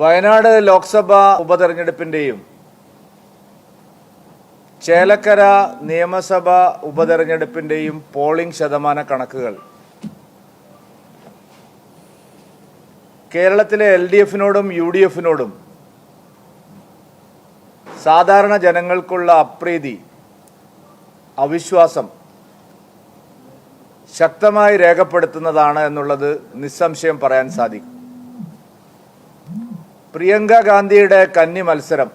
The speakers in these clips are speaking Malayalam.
വയനാട് ലോക്സഭാ ഉപതെരഞ്ഞെടുപ്പിന്റെയും ചേലക്കര നിയമസഭാ ഉപതെരഞ്ഞെടുപ്പിന്റെയും പോളിംഗ് ശതമാന കണക്കുകൾ. കേരളത്തിലെ എൽ ഡി എഫിനോടും യു ഡി എഫിനോടും സാധാരണ ജനങ്ങൾക്കുള്ള അപ്രീതി അവിശ്വാസം ശക്തമായി രേഖപ്പെടുത്തുന്നതാണ് എന്നുള്ളത് നിസ്സംശയം പറയാൻ സാധിക്കും. പ്രിയങ്ക ഗാന്ധിയുടെ കന്നി മത്സരം.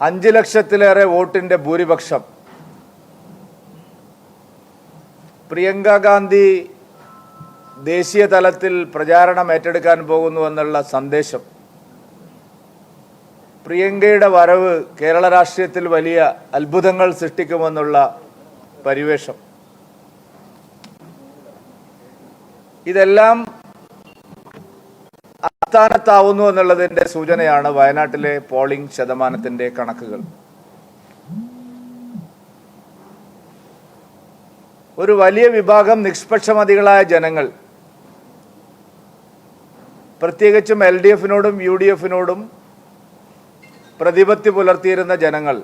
അഞ്ച് ലക്ഷത്തിലേറെ വോട്ടിന്റെ ഭൂരിപക്ഷം. പ്രിയങ്ക ഗാന്ധി ദേശീയ തലത്തിൽ പ്രചാരണം ഏറ്റെടുക്കാൻ പോകുന്നു എന്നുള്ള സന്ദേശം. പ്രിയങ്കയുടെ വരവ് കേരള രാഷ്ട്രീയത്തിൽ വലിയ അത്ഭുതങ്ങൾ സൃഷ്ടിക്കുമെന്നുള്ള പരിവേഷം. ഇതെല്ലാം അസ്ഥാനത്താവുന്നു എന്നുള്ളതിന്റെ സൂചനയാണ് വയനാട്ടിലെ പോളിംഗ് ശതമാനത്തിന്റെ കണക്കുകൾ. ഒരു വലിയ വിഭാഗം നിഷ്പക്ഷമതികളായ ജനങ്ങൾ പ്രത്യേകിച്ചും എൽ ഡി എഫിനോടും യു ഡി എഫിനോടും പ്രതിപത്തി പുലർത്തിയിരുന്ന ജനങ്ങൾ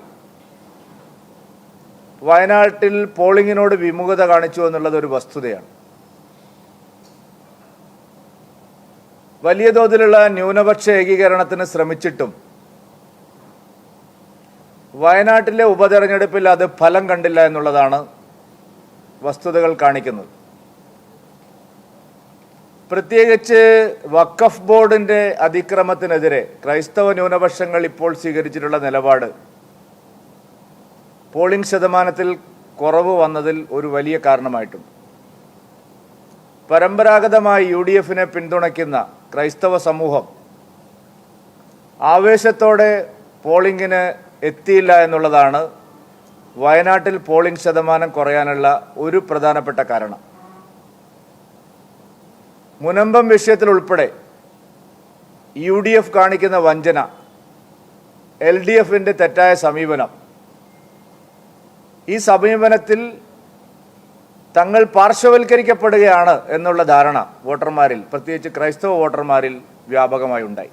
വയനാട്ടിൽ പോളിംഗിനോട് വിമുഖത കാണിച്ചു എന്നുള്ളത് ഒരു വസ്തുതയാണ്. വലിയ തോതിലുള്ള ന്യൂനപക്ഷ ഏകീകരണത്തിന് ശ്രമിച്ചിട്ടും വയനാട്ടിലെ ഉപതെരഞ്ഞെടുപ്പിൽ അത് ഫലം കണ്ടില്ല എന്നുള്ളതാണ് വസ്തുതകൾ കാണിക്കുന്നത്. പ്രത്യേകിച്ച് വഖഫ് ബോർഡിന്റെ അതിക്രമത്തിനെതിരെ ക്രൈസ്തവ ന്യൂനപക്ഷങ്ങൾ ഇപ്പോൾ സ്വീകരിച്ചിട്ടുള്ള നിലപാട് പോളിംഗ് ശതമാനത്തിൽ കുറവ് വന്നതിൽ ഒരു വലിയ കാരണമായിട്ടുണ്ട്. പരമ്പരാഗതമായി യു ഡി എഫിനെ പിന്തുണയ്ക്കുന്ന ക്രൈസ്തവ സമൂഹം ആവേശത്തോടെ പോളിംഗിന് എത്തിയില്ല എന്നുള്ളതാണ് വയനാട്ടിൽ പോളിംഗ് ശതമാനം കുറയാനുള്ള ഒരു പ്രധാനപ്പെട്ട കാരണം. മുനമ്പം വിഷയത്തിൽ ഉൾപ്പെടെ യു ഡി എഫ് കാണിക്കുന്ന വഞ്ചന എൽ ഡി എഫിന്റെ തെറ്റായ സമീപനം ഈ സമീപനത്തിൽ തങ്ങൾ പാർശ്വവൽക്കരിക്കപ്പെടുകയാണ് എന്നുള്ള ധാരണ വോട്ടർമാരിൽ പ്രത്യേകിച്ച് ക്രൈസ്തവ വോട്ടർമാരിൽ വ്യാപകമായി ഉണ്ടായി.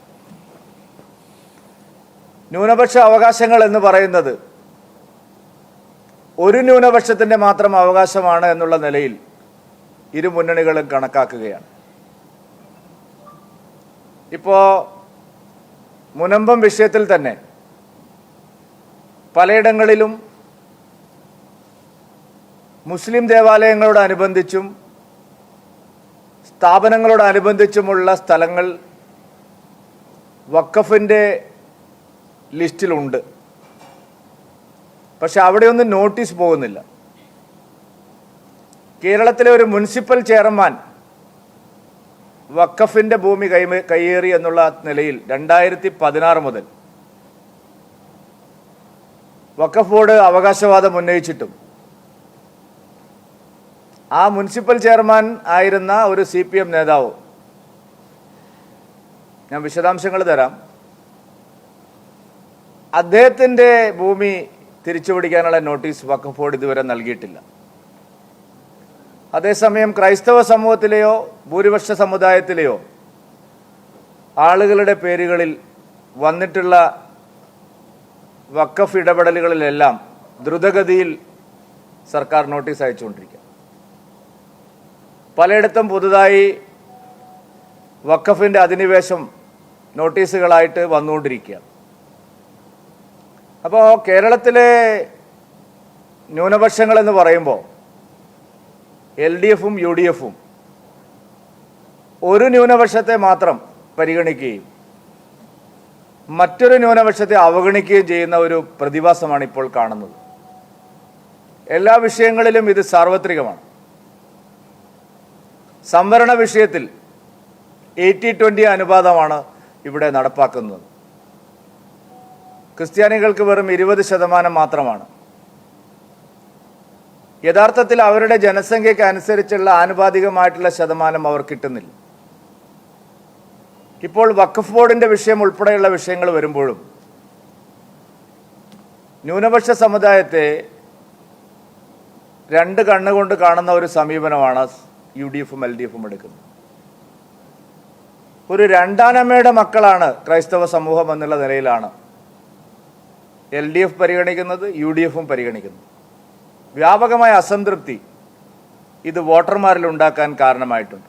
ന്യൂനപക്ഷ അവകാശങ്ങൾ എന്ന് പറയുന്നത് ഒരു ന്യൂനപക്ഷത്തിന്റെ മാത്രം അവകാശമാണ് എന്നുള്ള നിലയിൽ ഇരു മുന്നണികളും കണക്കാക്കുകയാണ്. ഇപ്പോൾ മുനമ്പം വിഷയത്തിൽ തന്നെ പലയിടങ്ങളിലും മുസ്ലിം ദേവാലയങ്ങളോടനുബന്ധിച്ചും സ്ഥാപനങ്ങളോടനുബന്ധിച്ചുമുള്ള സ്ഥലങ്ങൾ വക്കഫിന്റെ ലിസ്റ്റിലുണ്ട്. പക്ഷെ അവിടെയൊന്നും നോട്ടീസ് പോകുന്നില്ല. കേരളത്തിലെ ഒരു മുനിസിപ്പൽ ചെയർമാൻ വക്കഫിന്റെ ഭൂമി കൈ കയ്യേറി എന്നുള്ള നിലയിൽ രണ്ടായിരത്തി പതിനാറ് മുതൽ വക്കഫ് ബോർഡ് അവകാശവാദം ഉന്നയിച്ചിട്ടും ആ മുനിസിപ്പൽ ചെയർമാൻ ആയിരുന്ന ഒരു സി പി എം നേതാവ്. ഞാൻ വിശദാംശങ്ങൾ തരാം. അദ്ദേഹത്തിന്റെ ഭൂമി തിരിച്ചുപിടിക്കാനുള്ള നോട്ടീസ് വഖഫ് ബോർഡ് ഇതുവരെ നൽകിയിട്ടില്ല. അതേസമയം ക്രൈസ്തവ സമൂഹത്തിലെയോ ഭൂരിപക്ഷ സമുദായത്തിലെയോ ആളുകളുടെ പേരുകളിൽ വന്നിട്ടുള്ള വക്കഫ് ഇടപെടലുകളിലെല്ലാം ദ്രുതഗതിയിൽ സർക്കാർ നോട്ടീസ് അയച്ചുകൊണ്ടിരിക്കുക. പലയിടത്തും പുതുതായി വഖഫിന്റെ അധിനിവേശം നോട്ടീസുകളായിട്ട് വന്നുകൊണ്ടിരിക്കുകയാണ്. അപ്പോൾ കേരളത്തിലെ ന്യൂനപക്ഷങ്ങൾ എന്ന് പറയുമ്പോൾ എൽ ഡി എഫും യു ഡി എഫും ഒരു ന്യൂനപക്ഷത്തെ മാത്രം പരിഗണിക്കുകയും മറ്റൊരു ന്യൂനപക്ഷത്തെ അവഗണിക്കുകയും ചെയ്യുന്ന ഒരു പ്രതിഭാസമാണ് ഇപ്പോൾ കാണുന്നത്. എല്ലാ വിഷയങ്ങളിലും ഇത് സാർവത്രികമാണ്. സംവരണ വിഷയത്തിൽ എയ്റ്റി ട്വന്റി അനുപാതമാണ് ഇവിടെ നടപ്പാക്കുന്നത്. ക്രിസ്ത്യാനികൾക്ക് വെറും ഇരുപത് ശതമാനം മാത്രമാണ്. യഥാർത്ഥത്തിൽ അവരുടെ ജനസംഖ്യയ്ക്ക് അനുസരിച്ചുള്ള ആനുപാതികമായിട്ടുള്ള ശതമാനം അവർ കിട്ടുന്നില്ല. ഇപ്പോൾ വഖഫ് ബോർഡിന്റെ വിഷയം ഉൾപ്പെടെയുള്ള വിഷയങ്ങൾ വരുമ്പോഴും ന്യൂനപക്ഷ സമുദായത്തെ രണ്ട് കണ്ണുകൊണ്ട് കാണുന്ന ഒരു സമീപനമാണ് യു ഡി എഫും എൽ ഡി എഫും എടുക്കുന്നത്. ഒരു രണ്ടാനമ്മയുടെ മക്കളാണ് ക്രൈസ്തവ സമൂഹം എന്നുള്ള നിലയിലാണ് എൽ ഡി എഫ് പരിഗണിക്കുന്നത് യു ഡി എഫും പരിഗണിക്കുന്നത്. വ്യാപകമായ അസംതൃപ്തി ഇത് വോട്ടർമാരിൽ ഉണ്ടാക്കാൻ കാരണമായിട്ടുണ്ട്.